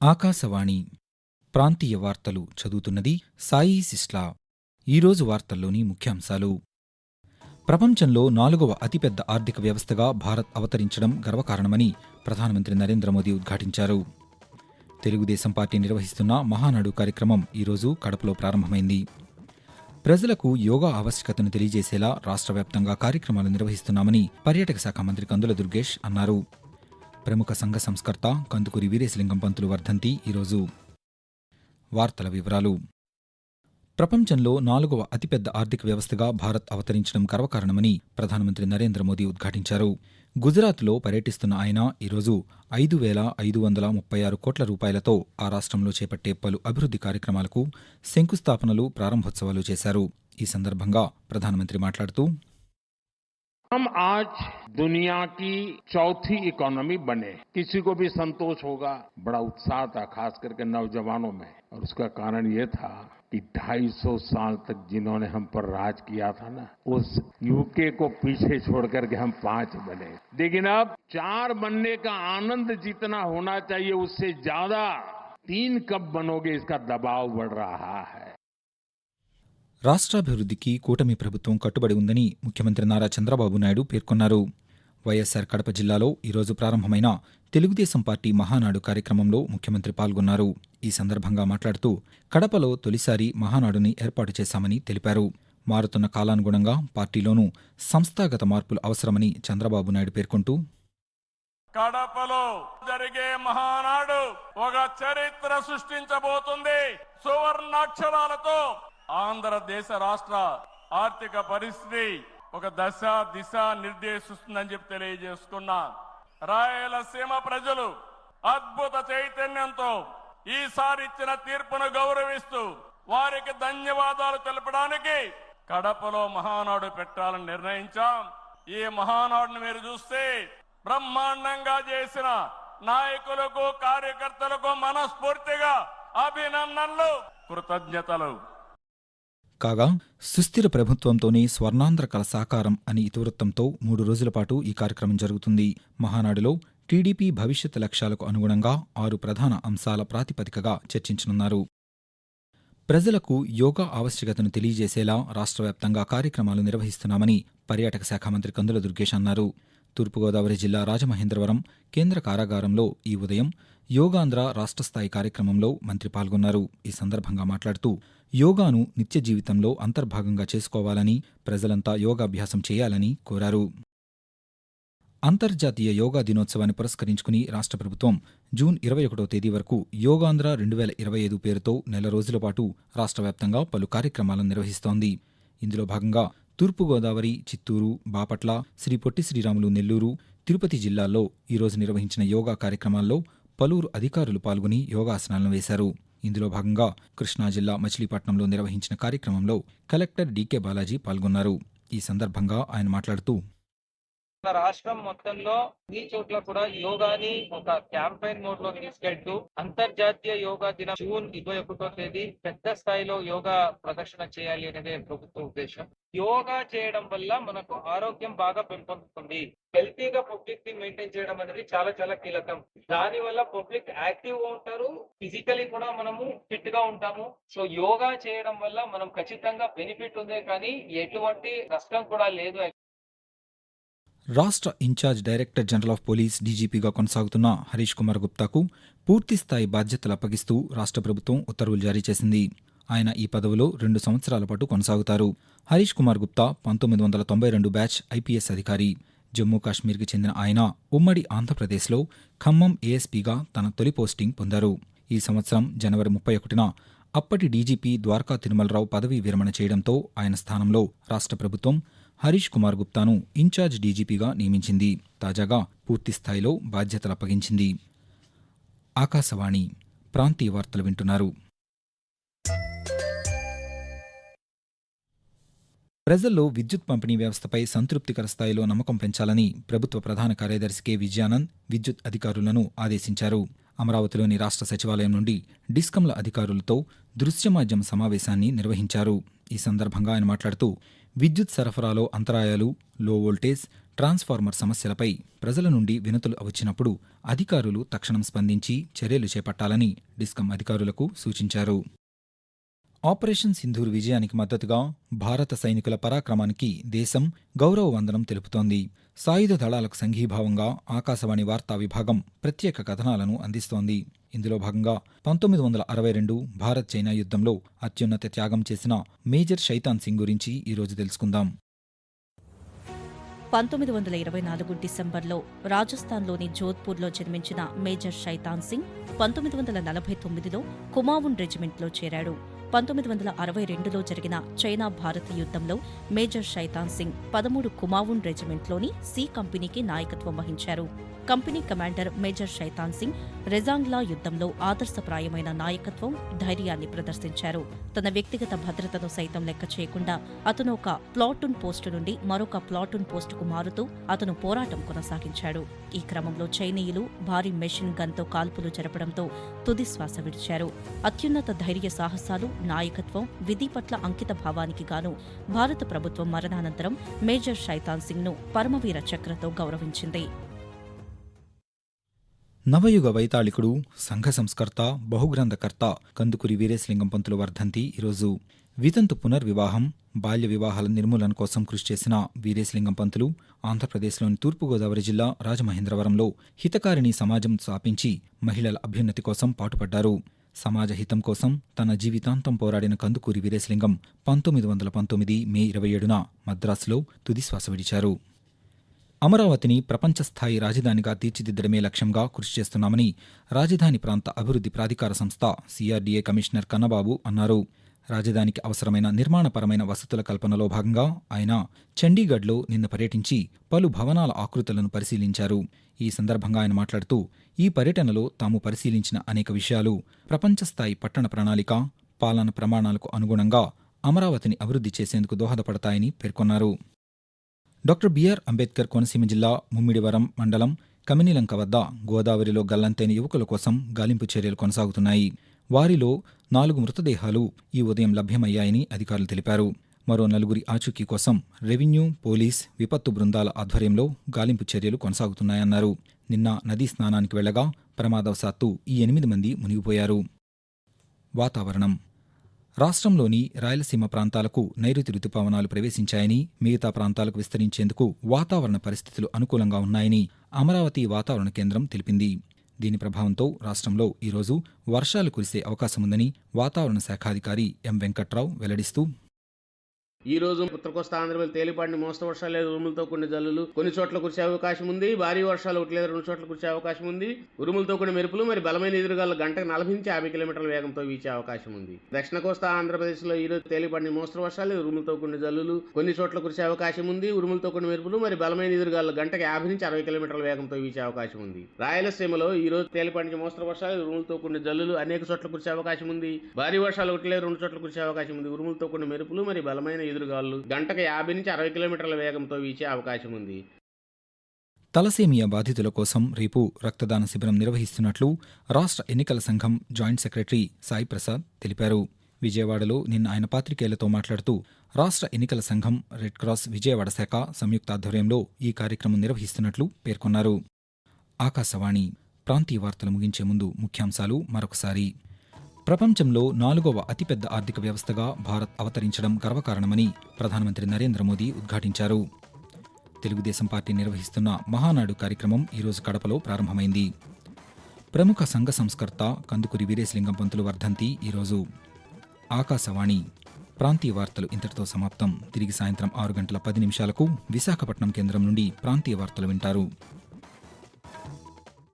ఆకాశవాణి ప్రాంతీయ వార్తలు చదువుతున్నది సాయి సిస్లా. ఈరోజు వార్తల్లోని ముఖ్యాంశాలు. ప్రపంచంలో నాలుగవ అతిపెద్ద ఆర్థిక వ్యవస్థగా భారత్ అవతరించడం గర్వకారణమని ప్రధానమంత్రి నరేంద్ర మోదీ ఉద్ఘాటించారు. తెలుగుదేశం పార్టీ నిర్వహిస్తున్న మహానాడు కార్యక్రమం ఈరోజు కడపలో ప్రారంభమైంది. ప్రజలకు యోగా ఆవశ్యకతను తెలియజేసేలా రాష్ట్ర వ్యాప్తంగా కార్యక్రమాలు నిర్వహిస్తున్నామని పర్యాటక శాఖ మంత్రి కందుల దుర్గేష్ అన్నారు. ప్రముఖ సంఘ సంస్కర్త కందుకూరి వీరేశలింగం పంతులు వర్ధంతి ఈరోజు వార్తల వివరాలు. ప్రపంచంలో నాలుగవ అతిపెద్ద ఆర్థిక వ్యవస్థగా భారత్ అవతరించడం గర్వకారణమని ప్రధానమంత్రి నరేంద్ర మోదీ ఉద్ఘాటించారు. గుజరాత్లో పర్యటిస్తున్న ఆయన ఈరోజు ఐదు వేల ఐదు వందల ముప్పై ఆరు కోట్ల రూపాయలతో ఆ రాష్ట్రంలో చేపట్టే పలు అభివృద్ధి కార్యక్రమాలకు శంకుస్థాపనలు ప్రారంభోత్సవాలు చేశారు. ఈ సందర్భంగా ప్రధానమంత్రి మాట్లాడుతూ हम आज दुनिया की चौथी इकोनॉमी बने। किसी को भी संतोष होगा, बड़ा उत्साह था, खास करके नौजवानों में। और उसका कारण ये था कि 250 साल तक जिन्होंने हम पर राज किया था ना, उस यूके को पीछे छोड़ करके हम पाँच बने। लेकिन अब चार बनने का आनंद जितना होना चाहिए, उससे ज़्यादा तीन कब बनोगे, इसका दबाव बढ़ रहा है। రాష్ట్రాభివృద్ధికి కూటమి ప్రభుత్వం కట్టుబడి ఉందని ముఖ్యమంత్రి నారా చంద్రబాబు నాయుడు పేర్కొన్నారు. వైఎస్సార్ కడప జిల్లాలో ఈరోజు ప్రారంభమైన తెలుగుదేశం పార్టీ మహానాడు కార్యక్రమంలో ముఖ్యమంత్రి పాల్గొన్నారు. ఈ సందర్భంగా మాట్లాడుతూ కడపలో తొలిసారి మహానాడుని ఏర్పాటు చేశామని తెలిపారు. మారుతున్న కాలానుగుణంగా పార్టీలోనూ సంస్థాగత మార్పులు అవసరమని చంద్రబాబు నాయుడు పేర్కొంటూ కడపలో జరిగే మహానాడు ఒక చరిత్ర సృష్టించబోతుంది. సువర్ణాక్షరాలతో ఆంధ్రదేశ రాష్ట్ర ఆర్థిక పరిస్థితి ఒక దశ దిశ నిర్దేశిస్తుందని చెప్పి తెలియజేసుకున్నా రాయలసీమ ప్రజలు అద్భుత చైతన్యంతో ఈసారి ఇచ్చిన తీర్పును గౌరవిస్తూ వారికి ధన్యవాదాలు తెలపడానికి కడపలో మహానాడు పెట్టాలని నిర్ణయించాం. ఈ మహానాడును మీరు చూస్తే బ్రహ్మాండంగా చేసిన నాయకులకు కార్యకర్తలకు మనస్ఫూర్తిగా అభినందనలు కృతజ్ఞతలు. కాగా సుస్థిర ప్రభుత్వంతోనే స్వర్ణాంధ్ర కళ సాకారం అని ఇతివృత్తంతో మూడు రోజుల పాటు ఈ కార్యక్రమం జరుగుతుంది. మహానాడులో టీడీపీ భవిష్యత్ లక్ష్యాలకు అనుగుణంగా ఆరు ప్రధాన అంశాల ప్రాతిపదికగా చర్చించనున్నారు. ప్రజలకు యోగా ఆవశ్యకతను తెలియజేసేలా రాష్ట్ర వ్యాప్తంగా కార్యక్రమాలు నిర్వహిస్తున్నామని పర్యాటక శాఖ మంత్రి కందుల దుర్గేష్ అన్నారు. తూర్పుగోదావరి జిల్లా రాజమహేంద్రవరం కేంద్ర కారాగారంలో ఈ ఉదయం యోగాంధ్ర రాష్ట్ర స్థాయి కార్యక్రమంలో మంత్రి పాల్గొన్నారు. ఈ సందర్భంగా మాట్లాడుతూ యోగాను నిత్య జీవితంలో అంతర్భాగంగా చేసుకోవాలని ప్రజలంతా యోగాభ్యాసం చేయాలని కోరారు. అంతర్జాతీయ యోగా దినోత్సవాన్ని పురస్కరించుకుని రాష్ట్ర ప్రభుత్వం జూన్ ఇరవై ఒకటో తేదీ వరకు యోగాంధ్ర రెండు వేల ఇరవై ఐదు పేరుతో నెల రోజుల పాటు రాష్ట్ర వ్యాప్తంగా పలు కార్యక్రమాలను నిర్వహిస్తోంది. ఇందులో భాగంగా తూర్పుగోదావరి చిత్తూరు బాపట్ల శ్రీ పొట్టి శ్రీరాములు నెల్లూరు తిరుపతి జిల్లాల్లో ఈరోజు నిర్వహించిన యోగా కార్యక్రమాల్లో పలువురు అధికారులు పాల్గొని యోగాసనాలను వేశారు. ఇందులో భాగంగా కృష్ణా జిల్లా మచిలీపట్నంలో నిర్వహించిన కార్యక్రమంలో కలెక్టర్ డీకే బాలాజీ పాల్గొన్నారు. ఈ సందర్భంగా ఆయన మాట్లాడుతూ మన రాష్ట్రం మొత్తంలో ఈ చోట్ల కూడా యోగాని ఒక క్యాంపెయిన్ మోడ్లో తీసుకెళ్తూ అంతర్జాతీయ యోగా దినం జూన్ ఇరవై ఒకటో తేదీ పెద్ద స్థాయిలో యోగా ప్రదర్శన చేయాలి అనేది ప్రభుత్వ ఉద్దేశం. యోగా చేయడం వల్ల మనకు ఆరోగ్యం బాగా పెంపొందుతుంది. హెల్తీగా పబ్లిక్ని మెయింటైన్ చేయడం అనేది చాలా చాలా కీలకం. దాని వల్ల పబ్లిక్ యాక్టివ్గా ఉంటారు ఫిజికలీ కూడా మనము ఫిట్గా ఉంటాము. సో యోగా చేయడం వల్ల మనం ఖచ్చితంగా బెనిఫిట్ ఉందే కానీ ఎటువంటి నష్టం కూడా లేదు. రాష్ట్ర incharge director general of police డీజీపీగా కొనసాగుతున్న హరీష్ కుమార్ గుప్తాకు పూర్తిస్థాయి బాధ్యతలు అప్పగిస్తూ రాష్ట్ర ప్రభుత్వం ఉత్తర్వులు జారీ చేసింది. ఆయన ఈ పదవిలో రెండు సంవత్సరాల పాటు కొనసాగుతారు. హరీష్ కుమార్ గుప్తా పంతొమ్మిది వందల తొంభై రెండు బ్యాచ్ ఐపీఎస్ అధికారి. జమ్మూ కాశ్మీర్కి చెందిన ఆయన ఉమ్మడి ఆంధ్రప్రదేశ్లో ఖమ్మం ఏఎస్పీగా తన తొలి పోస్టింగ్ పొందారు. ఈ సంవత్సరం జనవరి ముప్పై ఒకటిన అప్పటి డీజీపీ ద్వారకా తిరుమలరావు పదవీ విరమణ చేయడంతో ఆయన స్థానంలో రాష్ట్ర ప్రభుత్వం హరీష్ కుమార్ గుప్తాను ఇన్ఛార్జ్ డీజీపీగా నియమించింది. తాజాగా పూర్తిస్థాయిలో బాధ్యతలు అప్పగించింది. ఆకాశవాణి ప్రాంతీయ వార్తలు వింటున్నారు. ప్రజల్లో విద్యుత్ పంపిణీ వ్యవస్థపై సంతృప్తికర స్థాయిలో నమ్మకం పెంచాలని ప్రభుత్వ ప్రధాన కార్యదర్శి కె. విజయానంద్ విద్యుత్ అధికారులను ఆదేశించారు. అమరావతిలోని రాష్ట్ర సచివాలయం నుండి డిస్కంల అధికారులతో దృశ్యమాధ్యమ సమావేశాన్ని నిర్వహించారు. ఈ సందర్భంగా ఆయన మాట్లాడుతూ విద్యుత్ సరఫరాలో అంతరాయాలు లో వోల్టేజ్ ట్రాన్స్ఫార్మర్ సమస్యలపై ప్రజల నుండి వినతులు వచ్చినప్పుడు అధికారులు తక్షణం స్పందించి చర్యలు చేపట్టాలని డిస్కం అధికారులకు సూచించారు. ఆపరేషన్ సింధూర్ విజయానికి మద్దతుగా భారత సైనికుల పరాక్రమానికి దేశం గౌరవ వందనం తెలుపుతోంది. సాయుధ దళాలకు సంఘీభావంగా ఆకాశవాణి వార్తా విభాగం ప్రత్యేక కథనాలను అందిస్తోంది. ఇందులో భాగంగా పంతొమ్మిది వందల అరవై రెండు భారత్ చైనా యుద్ధంలో అత్యున్నత త్యాగం చేసిన మేజర్ శైతాన్ సింగ్ గురించి ఈరోజు తెలుసుకుందాం. పంతొమ్మిది వందల ఇరవై నాలుగు డిసెంబర్లో రాజస్థాన్లోని జోధ్పూర్లో జన్మించిన మేజర్ శైతాన్ సింగ్ పంతొమ్మిది వందల నలభై తొమ్మిదిలో కుమావున్ రెజిమెంట్లో చేరాడు. పంతొమ్మిది వందల అరవై రెండులో జరిగిన చైనా భారత్ యుద్ధంలో మేజర్ శైతాన్ సింగ్ పదమూడు కుమావున్ రెజిమెంట్లోని సి కంపెనీకి నాయకత్వం వహించారు. Company commander major Shaitan Singh Rezang La యుద్ధంలో ఆదర్శప్రాయమైన నాయకత్వం ధైర్యాన్ని ప్రదర్శించారు. తన వ్యక్తిగత భద్రతను సైతం లెక్క చేయకుండా అతను ఒక ప్లాటూన్ పోస్టు నుండి మరొక ప్లాటూన్ పోస్టుకు మారుతూ అతను పోరాటం కొనసాగించాడు. ఈ క్రమంలో చైనీయులు భారీ మెషిన్ గన్తో కాల్పులు జరపడంతో తుది శ్వాస విడిచారు. అత్యున్నత ధైర్య సాహసాలు నాయకత్వం విధి పట్ల అంకిత భావానికి గాను భారత ప్రభుత్వం మరణానంతరం మేజర్ శైతాన్ సింగ్ను పరమవీర చక్రతో గౌరవించింది. నవయుగ వైతాళికుడు సంఘ సంస్కర్త బహుగ్రంథకర్త కందుకూరి వీరేశలింగం పంతులు వర్ధంతి ఈరోజు వితంతు పునర్వివాహం బాల్య వివాహాల నిర్మూలన కోసం కృషి చేసిన వీరేశలింగం పంతులు ఆంధ్రప్రదేశ్లోని తూర్పుగోదావరి జిల్లా రాజమహేంద్రవరంలో హితకారిణి సమాజం స్థాపించి మహిళల అభ్యున్నతి కోసం పాటుపడ్డారు. సమాజ హితం కోసం తన జీవితాంతం పోరాడిన కందుకూరి వీరేశలింగం పంతొమ్మిది వందల పంతొమ్మిది మే ఇరవై ఏడున మద్రాసులో తుదిశ్వాస విడిచారు. అమరావతిని ప్రపంచస్థాయి రాజధానిగా తీర్చిదిద్దడమే లక్ష్యంగా కృషి చేస్తున్నామని రాజధాని ప్రాంత అభివృద్ధి ప్రాధికార సంస్థ సిఆర్డీఏ కమిషనర్ కన్నబాబు అన్నారు. రాజధానికి అవసరమైన నిర్మాణపరమైన వసతుల కల్పనలో భాగంగా ఆయన చండీగఢ్లో నిన్న పర్యటించి పలు భవనాల ఆకృతులను పరిశీలించారు. ఈ సందర్భంగా ఆయన మాట్లాడుతూ ఈ పర్యటనలో తాము పరిశీలించిన అనేక విషయాలు ప్రపంచస్థాయి పట్టణ ప్రణాళిక పాలన ప్రమాణాలకు అనుగుణంగా అమరావతిని అభివృద్ధి చేసేందుకు దోహదపడతాయని పేర్కొన్నారు. డాక్టర్ బిఆర్ అంబేద్కర్ కోనసీమ జిల్లా ముమ్మిడివరం మండలం కమినిలంక వద్ద గోదావరిలో గల్లంతైన యువకుల కోసం గాలింపు చర్యలు కొనసాగుతున్నాయి. వారిలో నాలుగు మృతదేహాలు ఈ ఉదయం లభ్యమయ్యాయని అధికారులు తెలిపారు. మరో నలుగురి ఆచూకీ కోసం రెవెన్యూ పోలీస్ విపత్తు బృందాల ఆధ్వర్యంలో గాలింపు చర్యలు కొనసాగుతున్నాయన్నారు. నిన్న నదీ స్నానానికి వెళ్ళగా ప్రమాదవశాత్తు ఈ ఎనిమిది మంది మునిగిపోయారు. వాతావరణం రాష్ట్రంలోని రాయలసీమ ప్రాంతాలకు నైరుతి రుతుపవనాలు ప్రవేశించాయని మిగతా ప్రాంతాలకు విస్తరించేందుకు వాతావరణ పరిస్థితులు అనుకూలంగా ఉన్నాయని అమరావతి వాతావరణ కేంద్రం తెలిపింది. దీని ప్రభావంతో రాష్ట్రంలో ఈరోజు వర్షాలు కురిసే అవకాశముందని వాతావరణ శాఖాధికారి ఎం వెంకట్రావు వెల్లడిస్తూ ఈ రోజు ఉత్తర కోస్తా ఆంధ్రప్రదేశ్ తేలిపాటి మోస్తరు వర్షాలు లేదా ఉరుములతో కొన్ని జల్లులు కొన్ని చోట్ల కురిసే అవకాశం ఉంది. భారీ వర్షాలు ఒకటి లేదా రెండు చోట్ల కురిసే అవకాశం ఉంది. ఉరుములతో కొన్ని మెరుపులు మరి బలమైన ఎదురుగాలు గంటకు నలభై నుంచి యాభై కిలోమీటర్ల వేగంతో వీచే అవకాశం ఉంది. దక్షిణ కోస్తా ఆంధ్రప్రదేశ్లో ఈ రోజు తేలిపాటి మోస్తరు వర్షాలు ఉరుములతో కొన్ని జల్లులు కొన్ని చోట్ల కురిసే అవకాశం ఉంది. ఉరుములతో కొన్ని మెరుపులు మరి బలమైన ఎదురుగాలు గంటకు యాభై నుంచి అరవై కిలోమీటర్ల వేగంతో వీచే అవకాశం ఉంది. రాయలసీమలో ఈ రోజు తేలిపాటి మోస్తరు వర్షాలు ఉరుములతో కొన్ని జల్లులు అనేక చోట్ల కురిసే అవకాశం ఉంది. భారీ వర్షాలు ఒకటి లేదా రెండు చోట్ల కురిసే అవకాశం ఉంది. ఉరుములతో కొన్ని మెరుపులు మరి బలమైన ఎదురుగాలు గంటకు యాభై నుంచి అరవై కిలోమీటర్ల వేగంతో వీచే అవకాశం ఉంది. తలసేమియా బాధితుల కోసం రేపు రక్తదాన శిబిరం నిర్వహిస్తున్నట్లు రాష్ట్ర ఎన్నికల సంఘం జాయింట్ సెక్రటరీ సాయి ప్రసాద్ తెలిపారు. విజయవాడలో నిన్న ఆయన పాత్రికేయులతో మాట్లాడుతూ రాష్ట్ర ఎన్నికల సంఘం రెడ్ క్రాస్ విజయవాడ శాఖ సంయుక్త ఆధ్వర్యంలో ఈ కార్యక్రమం నిర్వహిస్తున్నట్లు పేర్కొన్నారు. ఆకాశవాణి ప్రాంతీయ వార్తలు ముగించే ముందు ముఖ్యాంశాలు మరొకసారి. ప్రపంచంలో నాలుగవ అతిపెద్ద ఆర్థిక వ్యవస్థగా భారత్ అవతరించడం గర్వకారణమని ప్రధానమంత్రి నరేంద్ర మోదీ ఉద్ఘాటించారు. తెలుగుదేశం పార్టీ నిర్వహిస్తున్న మహానాడు కార్యక్రమం ఈరోజు కడపలో ప్రారంభమైంది. ప్రముఖ సంఘ సంస్కర్త కందుకూరి వీరేశలింగం పంతులు వర్ధంతి ఈరోజు ఆకాశవాణి ప్రాంతీయ వార్తలు ఇంతటితో సమాప్తం. తిరిగి సాయంత్రం ఆరు గంటల పది నిమిషాలకు విశాఖపట్నం కేంద్రం నుండి ప్రాంతీయ వార్తలు వింటారు.